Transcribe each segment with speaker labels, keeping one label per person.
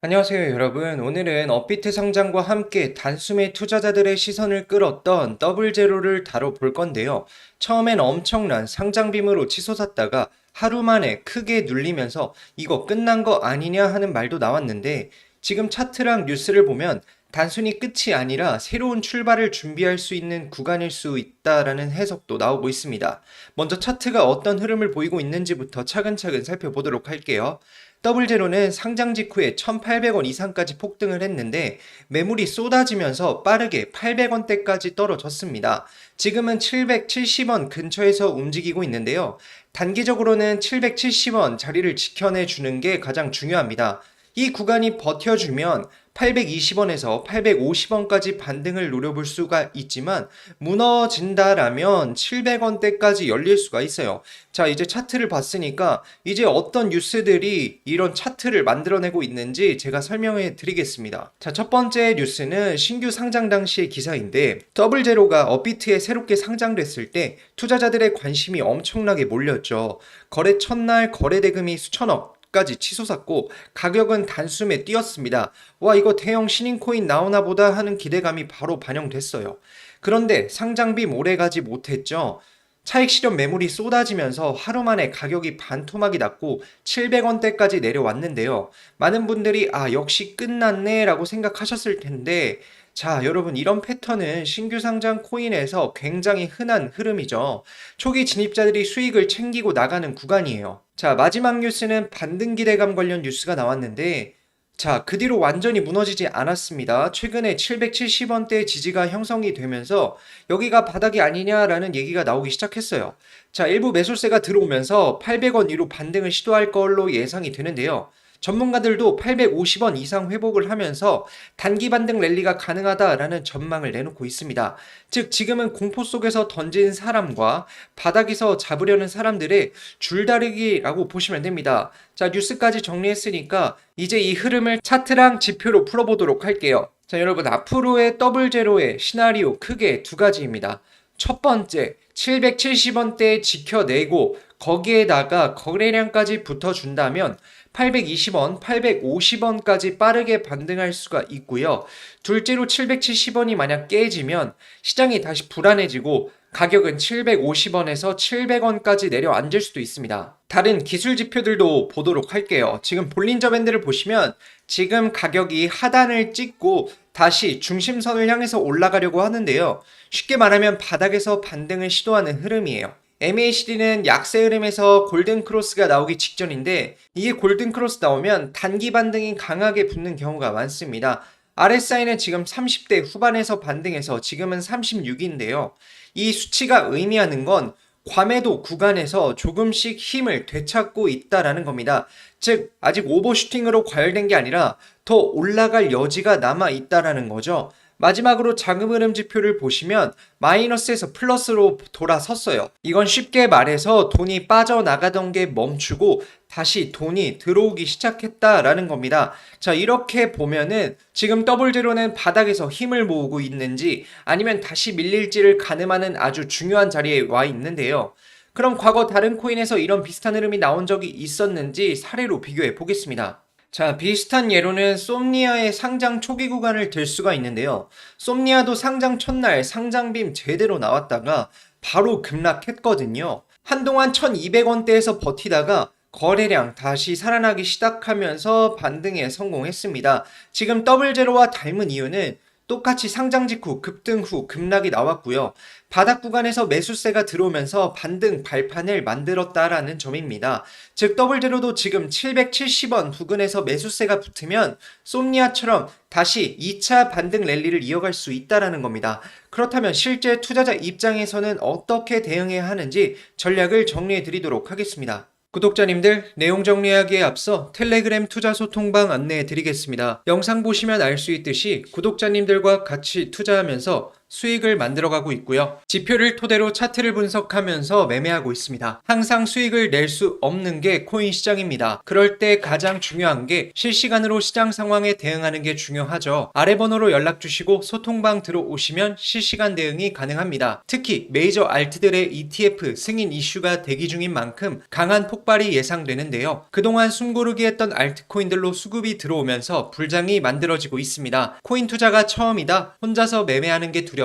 Speaker 1: 안녕하세요 여러분. 오늘은 업비트 상장과 함께 단숨에 투자자들의 시선을 끌었던 더블 제로를 다뤄볼 건데요. 처음엔 엄청난 상장 빔으로 치솟았다가 하루 만에 크게 눌리면서 이거 끝난 거 아니냐 하는 말도 나왔는데 지금 차트랑 뉴스를 보면 단순히 끝이 아니라 새로운 출발을 준비할 수 있는 구간일 수 있다라는 해석도 나오고 있습니다. 먼저 차트가 어떤 흐름을 보이고 있는지부터 차근차근 살펴보도록 할게요. 더블제로는 상장 직후에 1,800원 이상까지 폭등을 했는데 매물이 쏟아지면서 빠르게 800원대까지 떨어졌습니다. 지금은 770원 근처에서 움직이고 있는데요. 단기적으로는 770원 자리를 지켜내 주는 게 가장 중요합니다. 이 구간이 버텨주면 820원에서 850원까지 반등을 노려볼 수가 있지만 무너진다라면 700원대까지 열릴 수가 있어요. 자, 이제 차트를 봤으니까 이제 어떤 뉴스들이 이런 차트를 만들어내고 있는지 제가 설명해 드리겠습니다. 자, 첫 번째 뉴스는 신규 상장 당시의 기사인데 더블 제로가 업비트에 새롭게 상장됐을 때 투자자들의 관심이 엄청나게 몰렸죠. 거래 첫날 거래 대금이 수천억 까지 치솟았고 가격은 단숨에 뛰었습니다. 와 이거 대형 신인코인 나오나 보다 하는 기대감이 바로 반영됐어요. 그런데 상장비 오래 가지 못했죠. 차익 실현 매물이 쏟아지면서 하루 만에 가격이 반토막이 났고 700원대까지 내려왔는데요. 많은 분들이 아 역시 끝났네 라고 생각하셨을 텐데 자, 여러분, 이런 패턴은 신규 상장 코인에서 굉장히 흔한 흐름이죠. 초기 진입자들이 수익을 챙기고 나가는 구간이에요. 자, 마지막 뉴스는 반등 기대감 관련 뉴스가 나왔는데, 자, 그 뒤로 완전히 무너지지 않았습니다. 최근에 770원대 지지가 형성이 되면서 여기가 바닥이 아니냐라는 얘기가 나오기 시작했어요. 자, 일부 매수세가 들어오면서 800원 위로 반등을 시도할 걸로 예상이 되는데요. 전문가들도 850원 이상 회복을 하면서 단기 반등 랠리가 가능하다라는 전망을 내놓고 있습니다. 즉, 지금은 공포 속에서 던진 사람과 바닥에서 잡으려는 사람들의 줄다리기라고 보시면 됩니다. 자, 뉴스까지 정리했으니까 이제 이 흐름을 차트랑 지표로 풀어보도록 할게요. 자, 여러분, 앞으로의 더블 제로의 시나리오 크게 두 가지입니다. 첫 번째, 770원대에 지켜내고 거기에다가 거래량까지 붙어준다면 820원, 850원까지 빠르게 반등할 수가 있고요. 둘째로 770원이 만약 깨지면 시장이 다시 불안해지고 가격은 750원에서 700원까지 내려앉을 수도 있습니다. 다른 기술 지표들도 보도록 할게요. 지금 볼린저 밴드를 보시면 지금 가격이 하단을 찍고 다시 중심선을 향해서 올라가려고 하는데요. 쉽게 말하면 바닥에서 반등을 시도하는 흐름이에요. MACD는 약세 흐름에서 골든 크로스가 나오기 직전인데 이게 골든 크로스 나오면 단기 반등이 강하게 붙는 경우가 많습니다. RSI는 지금 30대 후반에서 반등해서 지금은 36인데요. 이 수치가 의미하는 건 과매도 구간에서 조금씩 힘을 되찾고 있다라는 겁니다. 즉 아직 오버슈팅으로 과열된 게 아니라 더 올라갈 여지가 남아 있다라는 거죠. 마지막으로 자금 흐름 지표를 보시면 마이너스에서 플러스로 돌아섰어요. 이건 쉽게 말해서 돈이 빠져나가던 게 멈추고 다시 돈이 들어오기 시작했다라는 겁니다. 자, 이렇게 보면은 지금 더블 제로는 바닥에서 힘을 모으고 있는지 아니면 다시 밀릴지를 가늠하는 아주 중요한 자리에 와 있는데요. 그럼 과거 다른 코인에서 이런 비슷한 흐름이 나온 적이 있었는지 사례로 비교해 보겠습니다. 자, 비슷한 예로는 솜니아의 상장 초기 구간을 들 수가 있는데요. 솜니아도 상장 첫날 상장빔 제대로 나왔다가 바로 급락했거든요. 한동안 1200원대에서 버티다가 거래량 다시 살아나기 시작하면서 반등에 성공했습니다. 지금 더블 제로와 닮은 이유는 똑같이 상장 직후 급등 후 급락이 나왔고요. 바닥 구간에서 매수세가 들어오면서 반등 발판을 만들었다라는 점입니다. 즉 더블 제로도 지금 770원 부근에서 매수세가 붙으면 솜니아처럼 다시 2차 반등 랠리를 이어갈 수 있다라는 겁니다. 그렇다면 실제 투자자 입장에서는 어떻게 대응해야 하는지 전략을 정리해 드리도록 하겠습니다. 구독자님들, 내용 정리하기에 앞서 텔레그램 투자 소통방 안내해 드리겠습니다. 영상 보시면 알 수 있듯이 구독자님들과 같이 투자하면서 수익을 만들어가고 있고요. 지표를 토대로 차트를 분석하면서 매매하고 있습니다. 항상 수익을 낼 수 없는 게 코인 시장입니다. 그럴 때 가장 중요한 게 실시간으로 시장 상황에 대응하는 게 중요하죠. 아래 번호로 연락 주시고 소통방 들어오시면 실시간 대응이 가능합니다. 특히 메이저 알트들의 ETF 승인 이슈가 대기 중인 만큼 강한 폭발이 예상되는데요. 그동안 숨고르기 했던 알트코인들로 수급이 들어오면서 불장이 만들어지고 있습니다. 코인 투자가 처음이다. 혼자서 매매하는 게 두렵다.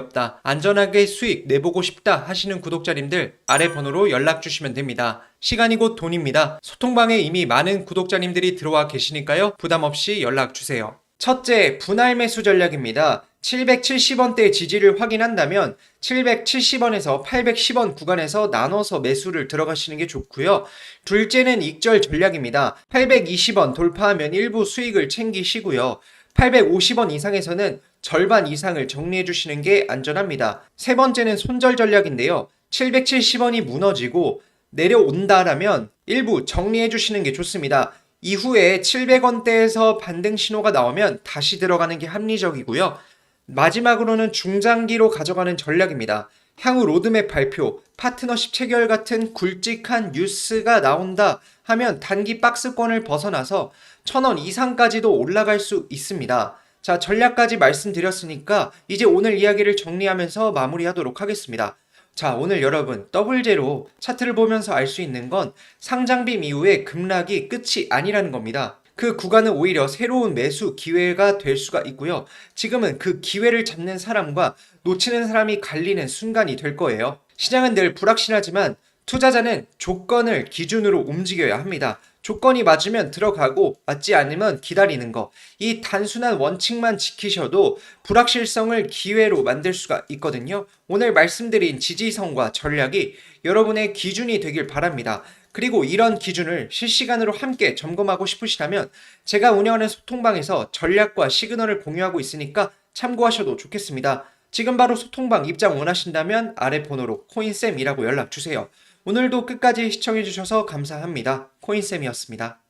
Speaker 1: 안전하게 수익 내보고 싶다 하시는 구독자님들 아래 번호로 연락 주시면 됩니다. 시간이 곧 돈입니다. 소통방에 이미 많은 구독자님들이 들어와 계시니까요. 부담 없이 연락 주세요. 첫째, 분할 매수 전략입니다. 770원대 지지를 확인한다면 770원에서 810원 구간에서 나눠서 매수를 들어가시는 게 좋고요. 둘째는 익절 전략입니다. 820원 돌파하면 일부 수익을 챙기시고요. 850원 이상에서는 절반 이상을 정리해 주시는 게 안전합니다. 세 번째는 손절 전략인데요. 770원이 무너지고 내려온다라면 일부 정리해 주시는 게 좋습니다. 이후에 700원대에서 반등 신호가 나오면 다시 들어가는 게 합리적이고요. 마지막으로는 중장기로 가져가는 전략입니다. 향후 로드맵 발표, 파트너십 체결 같은 굵직한 뉴스가 나온다 하면 단기 박스권을 벗어나서 1000원 이상까지도 올라갈 수 있습니다. 자, 전략까지 말씀드렸으니까 이제 오늘 이야기를 정리하면서 마무리하도록 하겠습니다. 자, 오늘 여러분 더블제로 차트를 보면서 알 수 있는 건 상장빔 이후에 급락이 끝이 아니라는 겁니다. 그 구간은 오히려 새로운 매수 기회가 될 수가 있고요. 지금은 그 기회를 잡는 사람과 놓치는 사람이 갈리는 순간이 될 거예요. 시장은 늘 불확실하지만 투자자는 조건을 기준으로 움직여야 합니다. 조건이 맞으면 들어가고 맞지 않으면 기다리는 거. 이 단순한 원칙만 지키셔도 불확실성을 기회로 만들 수가 있거든요. 오늘 말씀드린 지지선과 전략이 여러분의 기준이 되길 바랍니다. 그리고 이런 기준을 실시간으로 함께 점검하고 싶으시다면 제가 운영하는 소통방에서 전략과 시그널을 공유하고 있으니까 참고하셔도 좋겠습니다. 지금 바로 소통방 입장 원하신다면 아래 번호로 코인쌤이라고 연락 주세요. 오늘도 끝까지 시청해주셔서 감사합니다. 코인쌤이었습니다.